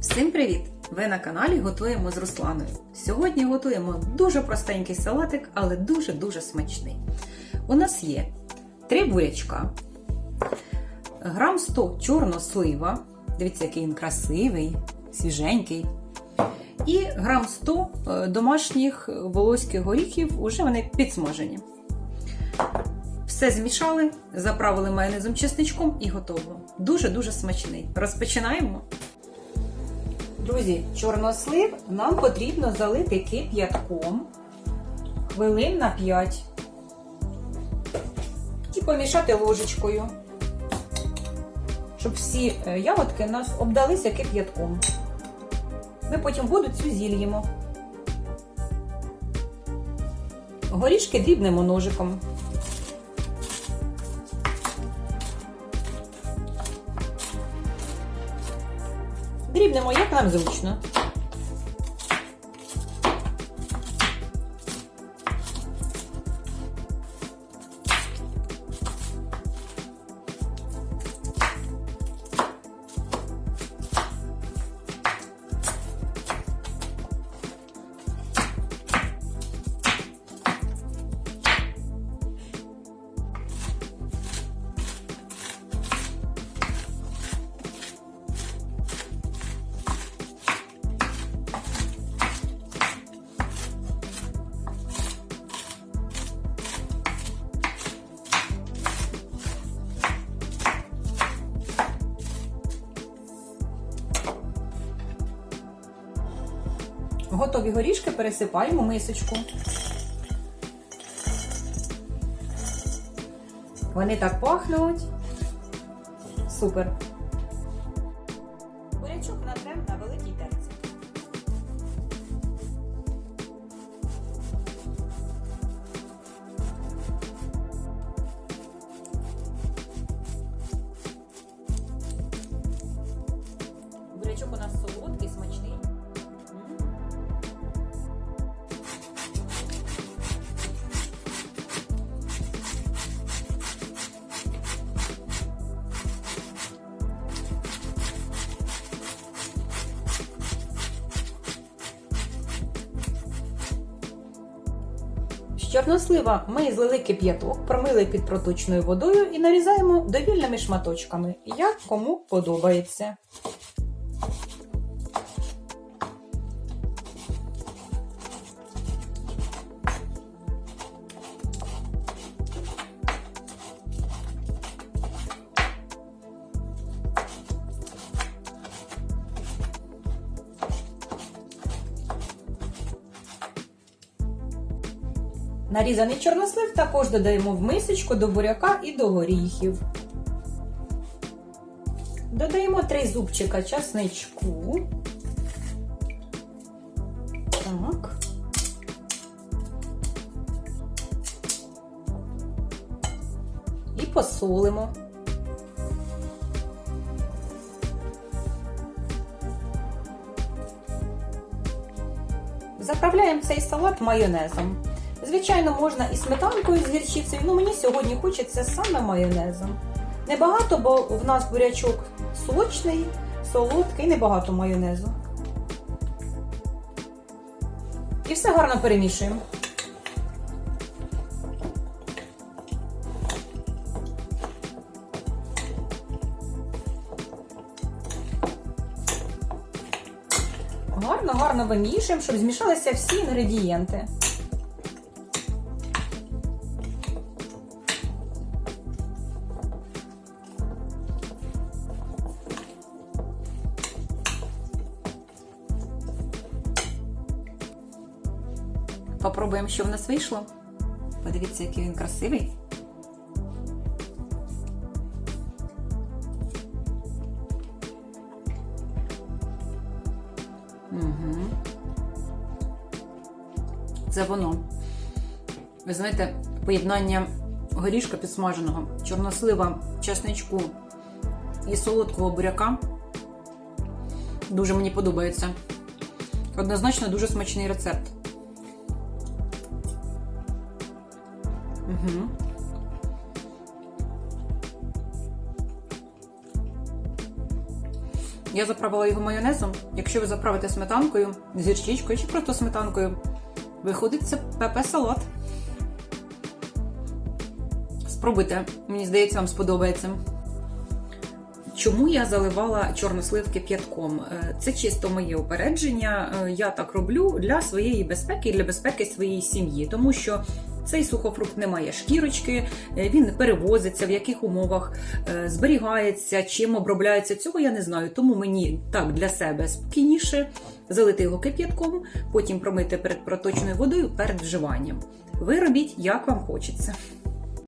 Всім привіт! Ви на каналі Готуємо з Русланою. Сьогодні готуємо дуже простенький салатик, але дуже-дуже смачний. У нас є 3 бурячка, грам 100 чорнослива. Дивіться, який він красивий, свіженький. І грам 100 е, домашніх волоських горіхів, уже вони підсмажені. Все змішали, заправили майонезом чесничком і готово. Дуже-дуже смачний. Розпочинаємо. Друзі, чорнослив нам потрібно залити кип'ятком хвилин на 5 і помішати ложечкою, щоб всі е, ягодки нас обдалися кип'ятком. Ми потім воду цю зільємо. Горішки дрібнемо ножиком. Дрібнемо, як нам зручно. Готові горішки пересипаємо мисочку. Вони так пахнуть. Супер. Чорнослива ми злили кип'яток, промили під проточною водою і нарізаємо довільними шматочками, як кому подобається. Нарізаний чорнослив також додаємо в мисочку до буряка і до горіхів. Додаємо 3 зубчика часничку. Так. І посолимо. Заправляємо цей салат майонезом. Звичайно, можна і сметанкою з гірчицею, ну мені сьогодні хочеться саме майонезом. Небагато, бо в нас бурячок сочний, солодкий, небагато майонезу. І все гарно перемішуємо. Гарно, гарно вимішуємо, щоб змішалися всі інгредієнти. Попробуємо, що в нас вийшло. Подивіться, який він красивий. Угу. Це воно. Ви знаєте, поєднання горішка підсмаженого, чорнослива, чесничку і солодкого буряка. Дуже мені подобається. Однозначно дуже смачний рецепт. Угу. Я заправила його майонезом. Якщо ви заправите сметанкою, з гірчичкою чи просто сметанкою, виходить це ПП-салат. Спробуйте, мені здається, вам сподобається. Чому я заливала чорнослив кип'ятком? Е, Це чисто моє упередження. Е, Я так роблю для своєї безпеки і для безпеки своєї сім'ї, тому що цей сухофрукт не має шкірочки, е, він перевозиться, в яких умовах е, зберігається, чим обробляється. Цього я не знаю. Тому мені так для себе спокійніше залити його кип'ятком, потім промити перед проточною водою перед вживанням. Ви робіть, як вам хочеться.